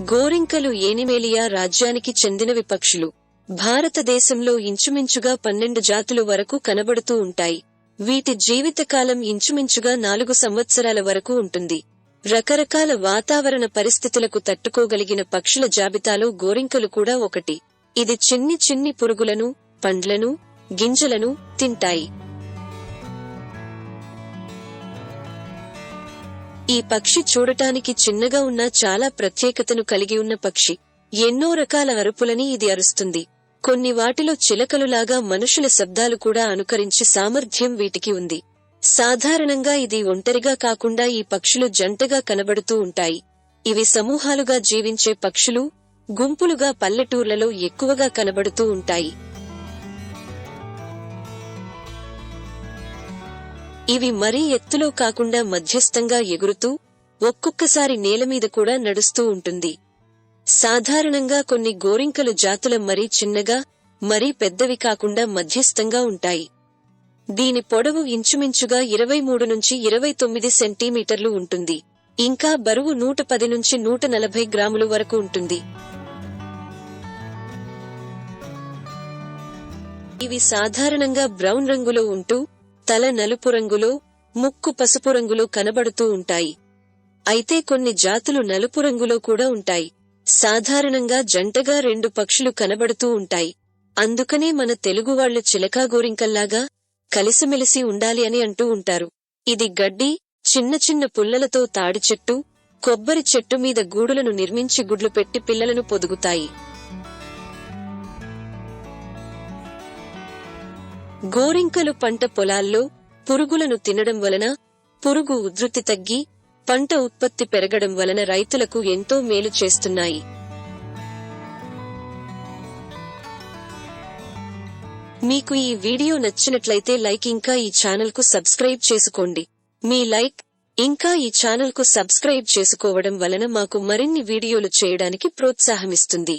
గోరింకలు ఏనిమేలియా రాజ్యానికి చెందినవి పక్షులు భారతదేశంలో ఇంచుమించుగా పన్నెండు జాతులు వరకు కనబడుతూ ఉంటాయి. వీటి జీవితకాలం ఇంచుమించుగా నాలుగు సంవత్సరాల వరకు ఉంటుంది. రకరకాల వాతావరణ పరిస్థితులకు తట్టుకోగలిగిన పక్షుల జాబితాలో గోరింకలు కూడా ఒకటి. ఇది చిన్ని చిన్ని పురుగులను పండ్లను గింజలను తింటాయి. ఈ పక్షి చూడటానికి చిన్నగా ఉన్న చాలా ప్రత్యేకతను కలిగి ఉన్న పక్షి. ఎన్నో రకాల అరుపులని ఇది అరుస్తుంది. కొన్ని వాటిలో చిలకలులాగా మనుషుల శబ్దాలు కూడా అనుకరించి సామర్థ్యం వీటికి ఉంది. సాధారణంగా ఇది ఒంటరిగా కాకుండా ఈ పక్షులు జంటగా కనబడుతూ ఉంటాయి. ఇవి సమూహాలుగా జీవించే పక్షులు గుంపులుగా పల్లెటూర్లలో ఎక్కువగా కనబడుతూ ఉంటాయి. ఇవి మరీ ఎత్తులో కాకుండా మధ్యస్థంగా ఎగురుతూ ఒక్కొక్కసారి నేలమీద కూడా నడుస్తూ ఉంటుంది. సాధారణంగా కొన్ని గోరింకలు జాతుల మరీ చిన్నగా మరీ పెద్దవి కాకుండా మధ్యస్థంగా ఉంటాయి. దీని పొడవు ఇంచుమించుగా ఇరవై మూడు నుంచి ఇరవై తొమ్మిది సెంటీమీటర్లు ఉంటుంది. ఇంకా బరువు నూట పది నుంచి నూట నలభై గ్రాములు వరకు ఉంటుంది. ఇవి సాధారణంగా బ్రౌన్ రంగులో ఉంటూ తల నలుపు రంగులో ముక్కు పసుపు రంగులో కనబడుతూ ఉంటాయి. అయితే కొన్ని జాతులు నలుపు రంగులో కూడా ఉంటాయి. సాధారణంగా జంటగా రెండు పక్షులు కనబడుతూ ఉంటాయి. అందుకనే మన తెలుగువాళ్ళు చిలకాగోరింకల్లాగా కలిసిమెలిసి ఉండాలి అని అంటూ ఉంటారు. ఇది గడ్డి చిన్న చిన్న పుల్లలతో తాడి చెట్టు కొబ్బరి చెట్టు మీద గూడులను నిర్మించి గుడ్లు పెట్టి పిల్లలను పొదుగుతాయి. గోరింకలు పంట పొలాల్లో పురుగులను తినడం వలన పురుగు ఉధృతి తగ్గి పంట ఉత్పత్తి పెరగడం వలన రైతులకు ఎంతో మేలు చేస్తున్నాయి. మీకు ఈ వీడియో నచ్చినట్లయితే లైక్ ఇంకా ఈ ఛానల్కు సబ్స్క్రైబ్ చేసుకోండి. మీ లైక్ ఇంకా ఈ ఛానల్కు సబ్స్క్రైబ్ చేసుకోవడం వలన మాకు మరిన్ని వీడియోలు చేయడానికి ప్రోత్సాహమిస్తుంది